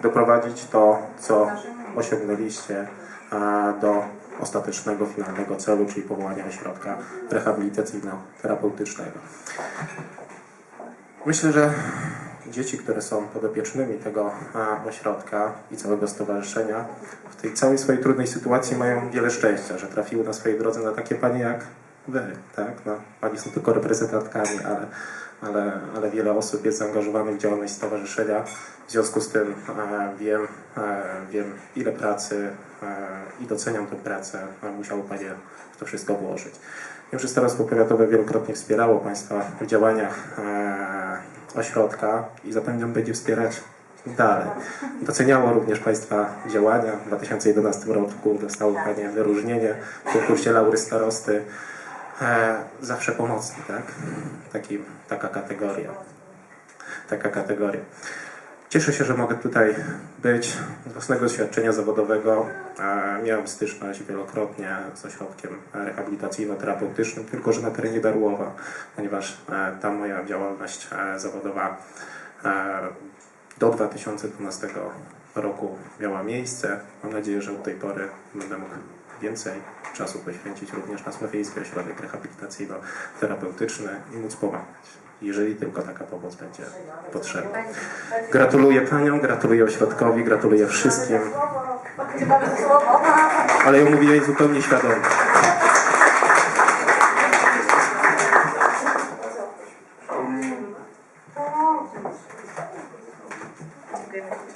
doprowadzić to, co osiągnęliście do ostatecznego, finalnego celu, czyli powołania ośrodka rehabilitacyjno-terapeutycznego. Myślę, że dzieci, które są podopiecznymi tego ośrodka i całego stowarzyszenia, w tej całej swojej trudnej sytuacji mają wiele szczęścia, że trafiły na swojej drodze na takie panie jak wy, tak? No, pani są tylko reprezentantkami, ale, ale, ale wiele osób jest zaangażowanych w działalność stowarzyszenia. W związku z tym e, wiem, e, wiem, ile pracy e, i doceniam tę pracę musiało Panie w to wszystko włożyć. Wiem, że Starostwo Powiatowe wielokrotnie wspierało Państwa w działaniach e, ośrodka i zapewne będzie wspierać dalej. Doceniało również Państwa działania. W 2011 roku dostało Panie wyróżnienie w konkursie Laury Starosty. E, zawsze pomocny, tak? Taki, taka kategoria. Taka kategoria. Cieszę się, że mogę tutaj być. Z własnego doświadczenia zawodowego e, miałem styczność wielokrotnie z ośrodkiem rehabilitacyjno-terapeutycznym, tylko że na terenie Darłowa, ponieważ e, tam moja działalność e, zawodowa e, do 2012 roku miała miejsce. Mam nadzieję, że od tej pory będę mógł więcej czasu poświęcić również na słowiejski ośrodek rehabilitacyjno-terapeutyczny i móc pomagać jeżeli tylko taka pomoc będzie potrzebna. Gratuluję Paniom, gratuluję ośrodkowi, gratuluję wszystkim. Ale ja mówię zupełnie świadomie. Dziękujemy.